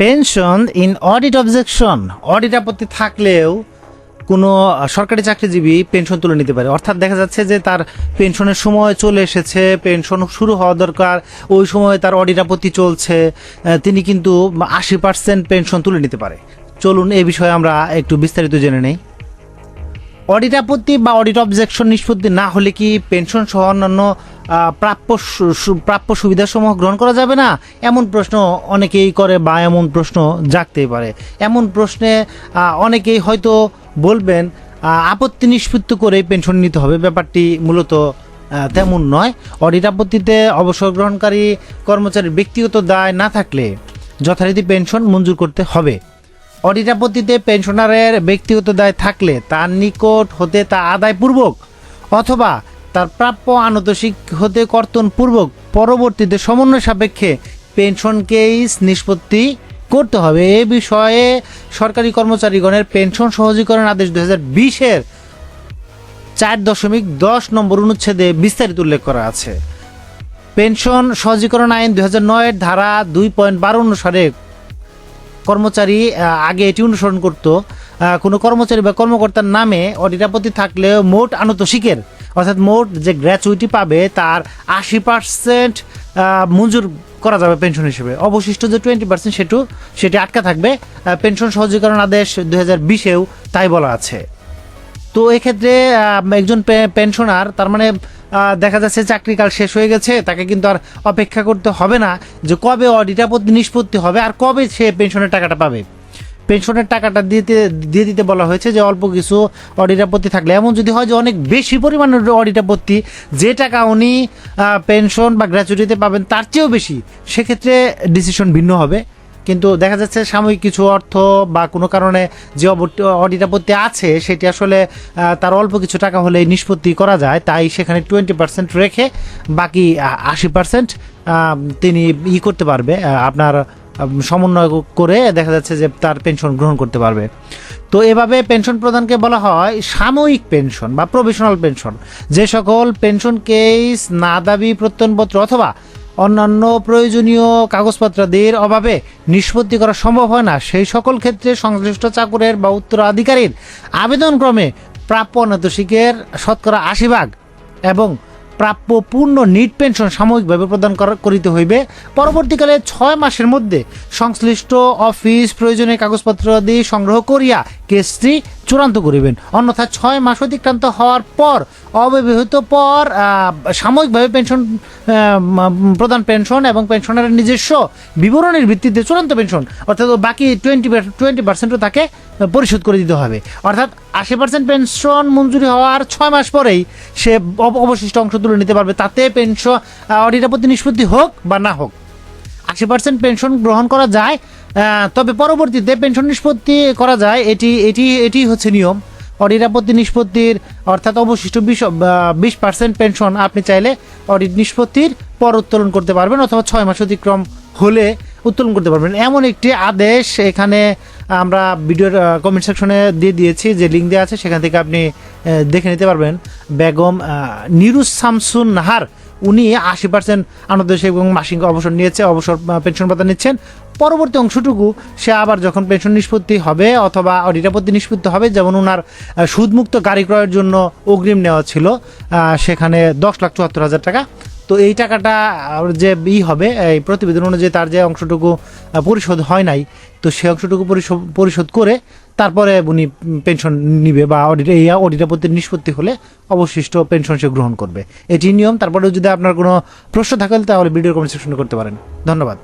Pension in audit objection audit আপত্তি থাকলেও কোনো সরকারি চাকরিজীবী পেনশন তুলে নিতে পারে। অর্থাৎ দেখা যাচ্ছে যে তার পেনশনের সময় চলে এসেছে পেনশন শুরু হওয়া দরকার, ওই সময় তার অডিট আপত্তি চলছে তিনি কিন্তু আশি পার্সেন্ট পেনশন তুলে নিতে পারে। চলুন এ বিষয়ে আমরা একটু বিস্তারিত জেনে নেই। অডিট আপত্তি বা অডিট অবজেকশন নিষ্পত্তি না হলে কি পেনশন সহ অন্যান্য প্রাপ্য প্রাপ্য সুবিধাসমূহ গ্রহণ করা যাবে না? এমন প্রশ্ন অনেকেই করে বা এমন প্রশ্ন জাগতেই পারে। এমন প্রশ্নে অনেকেই হয়তো বলবেন আপত্তি নিষ্পত্তি করে পেনশন নিতে হবে। ব্যাপারটি মূলত তেমন নয়। অডিট আপত্তিতে অবসর গ্রহণকারী কর্মচারীর ব্যক্তিগত দায় না থাকলে যথারীতি পেনশন মঞ্জুর করতে হবে। অডিট আপত্তিতে পেনশনারের ব্যক্তিগত দায় থাকলে তার নিকট হতে তা আদায়পূর্বক অথবা তার প্রাপ্য আনতোষিক হতে কর্তনপূর্বক পরবর্তীতে সমন্বয় সাপেক্ষে পেনশন কেস নিষ্পত্তি করতে হবে। এ বিষয়ে সরকারি কর্মচারীগণের পেনশন সহজীকরণ আদেশ দু হাজার বিশের চার দশমিক দশ নম্বর অনুচ্ছেদে বিস্তারিত উল্লেখ করা আছে। পেনশন সহজীকরণ আইন দু হাজার নয়ের ধারা দুই পয়েন্ট বারো অনুসারে কর্মচারী আগে এটি অনুসরণ করত। কোনো কর্মচারী বা কর্মকর্তার নামে অডিট আপত্তি থাকলেও মোট আনতোষিকের অর্থাৎ মোট যে গ্র্যাচুইটি পাবে তার আশি পার্সেন্ট মঞ্জুর করা যাবে পেনশন হিসেবে। অবশিষ্ট যে টোয়েন্টি পার্সেন্ট সেটু, সেটি আটকা থাকবে। পেনশন সহজীকরণ আদেশ দু হাজার বিশেও তাই বলা আছে। তো এক্ষেত্রে একজন পেনশনার, তার মানে দেখা যাচ্ছে চাকরিকাল শেষ হয়ে গেছে, তাকে কিন্তু আর অপেক্ষা করতে হবে না যে কবে অডিট নিষ্পত্তি হবে আর কবে সে পেনশনের টাকাটা পাবে। পেনশনের টাকাটা দিতে, দিয়ে দিতে বলা হয়েছে যে অল্প কিছু অডিট আপত্তি থাকলে। এমন যদি হয় যে অনেক বেশি পরিমাণের অডিট আপত্তি, যে টাকা উনি পেনশন বা গ্র্যাচুইটিতে পাবেন, তার চেয়েও বেশি, সেক্ষেত্রে ডিসিশন ভিন্ন হবে। কিন্তু দেখা যাচ্ছে সাময়িক কিছু অর্থ বা কোনো কারণে যে অডিট আপত্তি আছে, সেটি আসলে তার অল্প কিছু টাকা হলে নিষ্পত্তি করা যায়। তাই সেখানে টোয়েন্টি পার্সেন্ট রেখে বাকি আশি পার্সেন্ট তিনি ই করতে পারবে আপনার সমন্বয় করে দেখা যাচ্ছে যে তার পেনশন গ্রহণ করতে পারবে। তো এভাবে পেনশন প্রদানকে বলা হয় সাময়িক পেনশন বা প্রভিশনাল পেনশন যে সকল পেনশন কেস না দাবি, প্রত্যয়নপত্র অথবা অন্যান্য প্রয়োজনীয় কাগজপত্রাদির অভাবে নিষ্পত্তি করা সম্ভব হয় না। সেই সকল ক্ষেত্রে সংশ্লিষ্ট চাকরের বা উত্তরাধিকারীর আবেদনক্রমে প্রাপ্য অনাতোষিকের শতকরা আশি ভাগ এবং প্রাপ্য পূর্ণ নিট পেনশন সাময়িকভাবে প্রদান করা- করিতে হইবে। পরবর্তীকালে ছয় মাসের মধ্যে সংশ্লিষ্ট অফিস প্রয়োজনীয় কাগজপত্র দিয়ে সংগ্রহ করিয়া কেসটি চূড়ান্ত করিবেন। অন্যথা ছয় মাস অতিক্রান্ত হওয়ার পর, অব্যবহৃত পর সাময়িকভাবে পেনশন প্রধান পেনশন এবং পেনশনারের নিজস্ব বিবরণের ভিত্তিতে চূড়ান্ত পেনশন, অর্থাৎ বাকি টোয়েন্টি টোয়েন্টি পার্সেন্টও তাকে পরিশোধ করে দিতে হবে। অর্থাৎ আশি পার্সেন্ট পেনশন মঞ্জুরি হওয়ার ছয় মাস পরেই সে অবশিষ্ট অংশ তুলে নিতে পারবে। তাতে পেনশন অডিট আপত্তি নিষ্পত্তি হোক বা না হোক। আশি পার্সেন্ট পেনশন গ্রহণ করা যায় তবে পরবর্তীতে পেনশন নিষ্পত্তি করা যায়। এটি এটি এটি হচ্ছে নিয়ম। অডিট আপত্তি নিষ্পত্তির অর্থাৎ অবশিষ্ট বিশ বিশ পার্সেন্ট পেনশন আপনি চাইলে অডিট নিষ্পত্তির পর উত্তোলন করতে পারবেন অথবা ছয় মাস অতিক্রম হলে উত্তোলন করতে পারবেন। এমন একটি আদেশ এখানে আমরা ভিডিওর কমেন্ট সেকশনে দিয়ে দিয়েছি, যে লিঙ্ক দেওয়া আছে, সেখান থেকে আপনি দেখে নিতে পারবেন। বেগম নিরুজ শামসুন নাহার, উনি আশি পার্সেন্ট আনন্দেশ এবং মাসিক অবসর নিয়েছে, অবসর পেনশন ভাতা নিচ্ছেন। পরবর্তী অংশটুকু সে আবার যখন পেনশন নিষ্পত্তি হবে অথবা অডিটাপত্তি নিষ্পত্তি হবে, যেমন ওনার সুদমুক্ত গাড়ি ক্রয়ের জন্য অগ্রিম নেওয়া ছিল সেখানে দশ লাখ চুয়াত্তর হাজার টাকা। তো এই টাকাটা যে ই হবে, এই প্রতিবেদন অনুযায়ী তার যে অংশটুকু পরিশোধ হয় নাই, তো সে অংশটুকু পরিশো- পরিশোধ করে তারপরে উনি পেনশন নিবে বা অডিট এই অডিটাপত্তির নিষ্পত্তি হলে অবশিষ্ট পেনশন সে গ্রহণ করবে। এটি নিয়ম তারপরে যদি আপনার কোনো প্রশ্ন থাকে তাহলে ভিডিও কমেন্ট সেকশনে করতে পারেন। ধন্যবাদ।